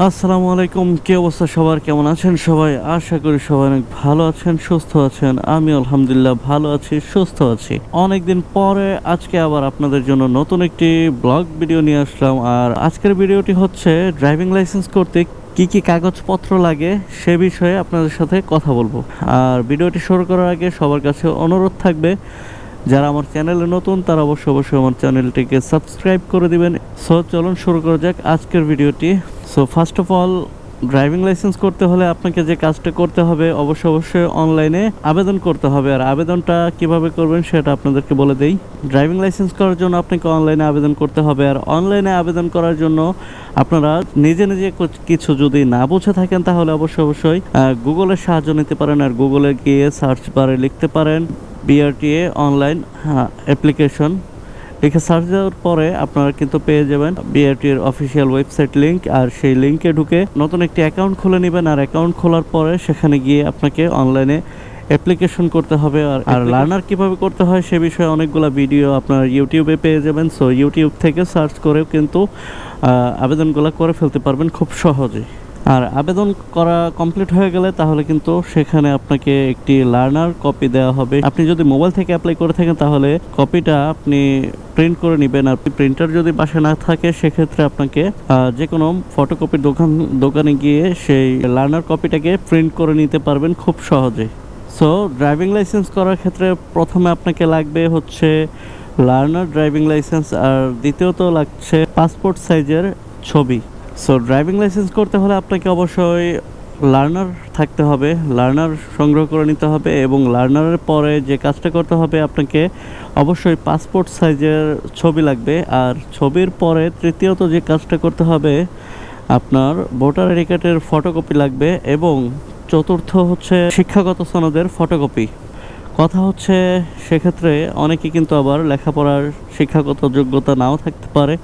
আসসালামু আলাইকুম, কি অবস্থা সবার? কেমন আছেন সবাই? আশা করি সবাই অনেক ভালো আছেন, সুস্থ আছেন। আমি আলহামদুলিল্লাহ ভালো আছি, সুস্থ আছি। অনেকদিন পরে আজকে আবার আপনাদের জন্য নতুন একটি ব্লগ ভিডিও নিয়ে আসলাম। আর আজকের ভিডিওটি হচ্ছে ড্রাইভিং লাইসেন্স করতে কি কি কাগজপত্র লাগে সে বিষয়ে আপনাদের সাথে কথা বলব। আর ভিডিওটি শুরু করার আগে সবার কাছে অনুরোধ থাকবে যারা আমার চ্যানেলে নতুন, তারা অবশ্যই অবশ্যই আমার চ্যানেলটিকে সাবস্ক্রাইব করে দিবেন। সো চলুন শুরু করা যাক আজকের ভিডিওটি। So first of all driving licence করতে হলে আপনাকে যে কাজটা করতে হবে, অবশ্যই অবশ্যই অনলাইনে আবেদন করতে হবে। আর আবেদনটা কীভাবে করবেন সেটা আপনাদেরকে বলে দেই। ড্রাইভিং লাইসেন্স করার জন্য আপনাকে অনলাইনে আবেদন করতে হবে। আর অনলাইনে আবেদন করার জন্য আপনারা নিজে নিজে কিছু যদি না বুঝে থাকেন, তাহলে অবশ্যই অবশ্যই গুগলের সাহায্য নিতে পারেন। আর গুগলে গিয়ে সার্চ বারে লিখতে পারেন। বিআরটিএ অনলাইন অ্যাপ্লিকেশন লিখে সার্চ দেওয়ার পরে আপনারা কিন্তু পেয়ে যাবেন বিআরটির অফিসিয়াল ওয়েবসাইট লিংক আর সেই লিংকে ঢুকে নতুন একটি অ্যাকাউন্ট খুলে নেবেন আর অ্যাকাউন্ট খোলার পরে সেখানে গিয়ে আপনাকে অনলাইনে অ্যাপ্লিকেশন করতে হবে। আর আর লার্নার কীভাবে করতে হয় সে বিষয়ে অনেকগুলো ভিডিও আপনার ইউটিউবে পেয়ে যাবেন। সো ইউটিউব থেকে সার্চ করেও কিন্তু আবেদনগুলো করে ফেলতে পারবেন খুব সহজেই। আর আবেদন করা কমপ্লিট হয়ে গেলে তাহলে কিন্তু সেখানে আপনাকে একটি লার্নার কপি দেওয়া হবে। আপনি যদি মোবাইল থেকে অ্যাপ্লাই করে থাকেন তাহলে কপিটা আপনি প্রিন্ট করে নেবেন। আর প্রিন্টার যদি বাসায় না থাকে, সেক্ষেত্রে আপনাকে যে কোনো ফটোকপির দোকান, দোকানে গিয়ে সেই লার্নার কপিটাকে প্রিন্ট করে নিতে পারবেন খুব সহজে। সো ড্রাইভিং লাইসেন্স করার ক্ষেত্রে প্রথমে আপনাকে লাগবে হচ্ছে লার্নার ড্রাইভিং লাইসেন্স আর দ্বিতীয়ত লাগছে পাসপোর্ট সাইজের ছবি। সো ড্রাইভিং লাইসেন্স করতে হলে আপনাকে অবশ্যই লার্নার থাকতে হবে লার্নার সংগ্রহ করে নিতে হবে এবং লার্নারের পরে যে কাজটা করতে হবে আপনাকে অবশ্যই পাসপোর্ট সাইজের ছবি লাগবে। আর ছবির পরে তৃতীয়ত যে কাজটা করতে হবে, আপনার ভোটার আইডি কার্ডের ফটোকপি লাগবে এবং চতুর্থ হচ্ছে শিক্ষাগত সনদের ফটোকপি কথা হচ্ছে, সেক্ষেত্রে অনেকে কিন্তু আবার লেখাপড়ার শিক্ষাগত যোগ্যতা নাও থাকতে পারে।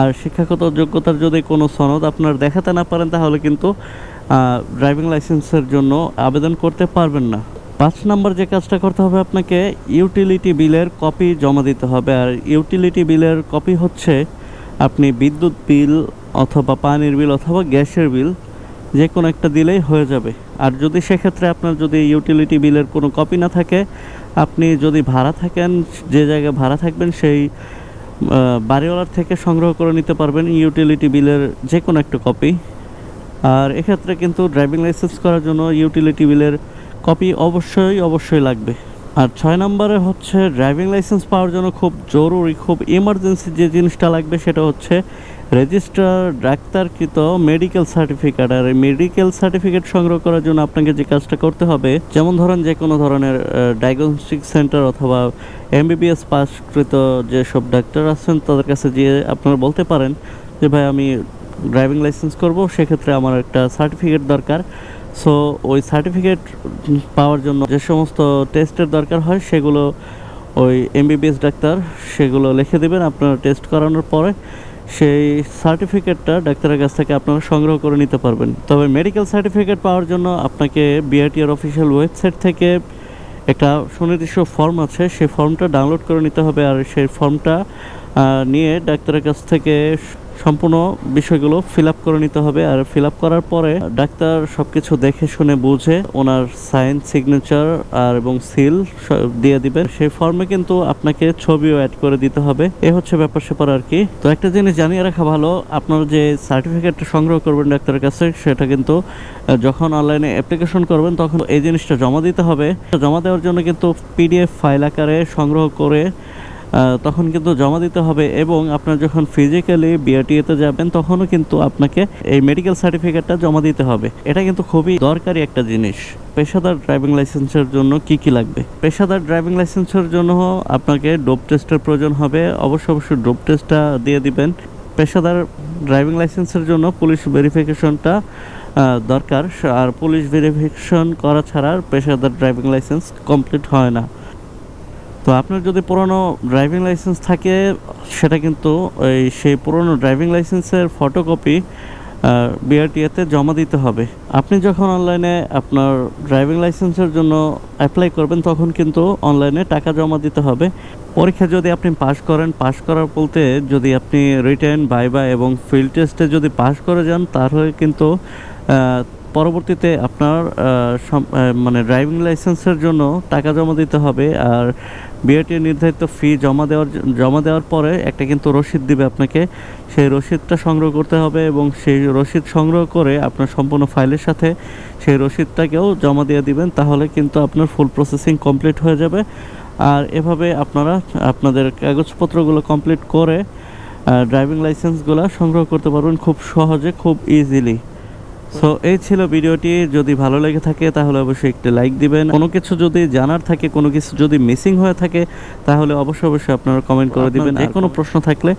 আর শিক্ষাগত যোগ্যতার যদি কোনো সনদ আপনার দেখাতে না পারেন, তাহলে কিন্তু ড্রাইভিং লাইসেন্সের জন্য আবেদন করতে পারবেন না। পাঁচ নম্বর যে কাজটা করতে হবে আপনাকে, ইউটিলিটি বিলের কপি জমা দিতে হবে। আর ইউটিলিটি বিলের কপি হচ্ছে, আপনি বিদ্যুৎ বিল অথবা পানির বিল অথবা গ্যাসের বিল যে কোনো একটা দিলেই হয়ে যাবে। আর যদি সেক্ষেত্রে আপনার যদি ইউটিলিটি বিলের কোনো কপি না থাকে, আপনি যদি ভাড়া থাকেন, যে জায়গায় ভাড়া থাকবেন, সেই বাড়িওয়ালার থেকে সংগ্রহ করে নিতে পারবেন ইউটিলিটি বিলের যে কোনো একটা কপি আর এক্ষেত্রে কিন্তু ড্রাইভিং লাইসেন্স করার জন্য ইউটিলিটি বিলের কপি অবশ্যই অবশ্যই লাগবে। আর ছয় নম্বরে হচ্ছে ড্রাইভিং লাইসেন্স পাওয়ার জন্য খুব জরুরি, খুব ইমার্জেন্সি যে জিনিসটা লাগবে সেটা হচ্ছে রেজিস্টার ডাক্তারকৃত মেডিকেল সার্টিফিকেট আর এই মেডিকেল সার্টিফিকেট সংগ্রহ করার জন্য আপনাকে যে কাজটা করতে হবে, যেমন ধরেন যে কোনো ধরনের ডায়াগনস্টিক সেন্টার অথবা এমবিবিএস পাসকৃত যেসব ডাক্তার আছেন তাদের কাছে গিয়ে আপনারা বলতে পারেন যে, ভাই, আমি ড্রাইভিং লাইসেন্স করব, সেক্ষেত্রে আমার একটা সার্টিফিকেট দরকার। সো ওই সার্টিফিকেট পাওয়ার জন্য যে সমস্ত টেস্টের দরকার হয়, সেগুলো ওই এমবিবিএস ডাক্তার সেগুলো লিখে দেবেন, আপনারা টেস্ট করানোর পরে সেই সার্টিফিকেটটা ডাক্তারের কাছ থেকে আপনারা সংগ্রহ করে নিতে পারবেন। তবে মেডিকেল সার্টিফিকেট পাওয়ার জন্য আপনাকে বিআরটিআর অফিসিয়াল ওয়েবসাইট থেকে একটা সুনির্দিষ্ট ফর্ম আছে, সেই ফর্মটা ডাউনলোড করে নিতে হবে। আর সেই ফর্মটা নিয়ে ডাক্তারের কাছ থেকে সম্পূর্ণ বিষয়গুলো ফিল আপ করে নিতে হবে। আর ফিল আপ করার পরে ডাক্তার সব কিছু দেখে শুনে বুঝে ওনার সাইন সিগনেচার আর এবং সিল দিয়ে দিবেন। সেই ফর্মে কিন্তু আপনাকে ছবিও অ্যাড করে দিতে হবে। এ হচ্ছে ব্যাপার স্যাপার আর কি। তো একটা জিনিস জানিয়ে রাখা ভালো, আপনার যে সার্টিফিকেটটা সংগ্রহ করবেন ডাক্তারের কাছে, সেটা কিন্তু যখন অনলাইনে অ্যাপ্লিকেশন করবেন, তখন এই জিনিসটা জমা দিতে হবে। জমা দেওয়ার জন্য কিন্তু পিডিএফ ফাইল আকারে সংগ্রহ করে তখন কিন্তু জমা দিতে হবে এবং আপনার যখন ফিজিক্যালি বিআরটিএতে যাবেন, তখনও কিন্তু আপনাকে এই মেডিকেল সার্টিফিকেটটা জমা দিতে হবে। এটা কিন্তু খুবই দরকারি একটা জিনিস। পেশাদার ড্রাইভিং লাইসেন্সের জন্য কি কি লাগবে? পেশাদার ড্রাইভিং লাইসেন্সের জন্য আপনাকে ডোপ টেস্টের প্রয়োজন হবে। অবশ্যই অবশ্যই ডোপ টেস্টটা দিয়ে দিবেন। পেশাদার ড্রাইভিং লাইসেন্সের জন্য পুলিশ ভেরিফিকেশনটা দরকার। আর পুলিশ ভেরিফিকেশন করা ছাড়া পেশাদার ড্রাইভিং লাইসেন্স কমপ্লিট হয় না। তো আপনার যদি পুরনো ড্রাইভিং লাইসেন্স থাকে, সেটা কিন্তু ওই সেই পুরনো ড্রাইভিং লাইসেন্সের ফটোকপি বিআরটিএতে জমা দিতে হবে। আপনি যখন অনলাইনে আপনার ড্রাইভিং লাইসেন্সের জন্য অ্যাপ্লাই করবেন, তখন কিন্তু অনলাইনে টাকা জমা দিতে হবে। পরীক্ষা যদি আপনি পাশ করেন পাশ করার বলতে যদি আপনি রিটার্ন বাইবা এবং ফিল্ড টেস্টে যদি পাশ করে যান, তাহলে কিন্তু পরবর্তীতে আপনার মানে ড্রাইভিং লাইসেন্সের জন্য টাকা জমা দিতে হবে আর বিআরটির নির্ধারিত ফি জমা দেওয়ার জমা দেওয়ার পরে একটা কিন্তু রসিদ দিবে আপনাকে। সেই রসিদটা সংগ্রহ করতে হবে এবং সেই রসিদ সংগ্রহ করে আপনার সম্পূর্ণ ফাইলের সাথে সেই রসিদটাকেও জমা দিয়ে দিবেন, তাহলে কিন্তু আপনার ফুল প্রসেসিং কমপ্লিট হয়ে যাবে। আর এভাবে আপনারা, আপনাদের কাগজপত্রগুলো কমপ্লিট করে ড্রাইভিং লাইসেন্সগুলো সংগ্রহ করতে পারবেন খুব সহজে, খুব ইজিলি সো এই ছিল ভিডিওটি। যদি ভালো লেগে থাকে তাহলে অবশ্যই একটি লাইক দিবেন। কোনো কিছু যদি জানার থাকে কোনো কিছু যদি মিসিং হয়ে থাকে তাহলে অবশ্যই অবশ্যই আপনারা কমেন্ট করে দিবেন। যে কোনো প্রশ্ন থাকলে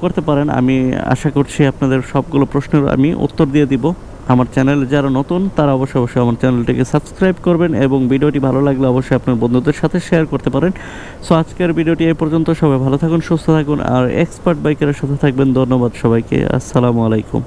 করতে পারেন। আমি আশা করছি আপনাদের সবগুলো প্রশ্নের আমি উত্তর দিয়ে দিব। আমার চ্যানেলে যারা নতুন তারা অবশ্যই অবশ্যই আমার চ্যানেলটিকে সাবস্ক্রাইব করবেন এবং ভিডিওটি ভালো লাগলে অবশ্যই আপনার বন্ধুদের সাথে শেয়ার করতে পারেন। সো আজকের ভিডিওটি এই পর্যন্ত। সবাই ভালো থাকুন সুস্থ থাকুন আর এক্সপার্ট বাইকারের সাথে থাকবেন। ধন্যবাদ সবাইকে। আসসালামু আলাইকুম।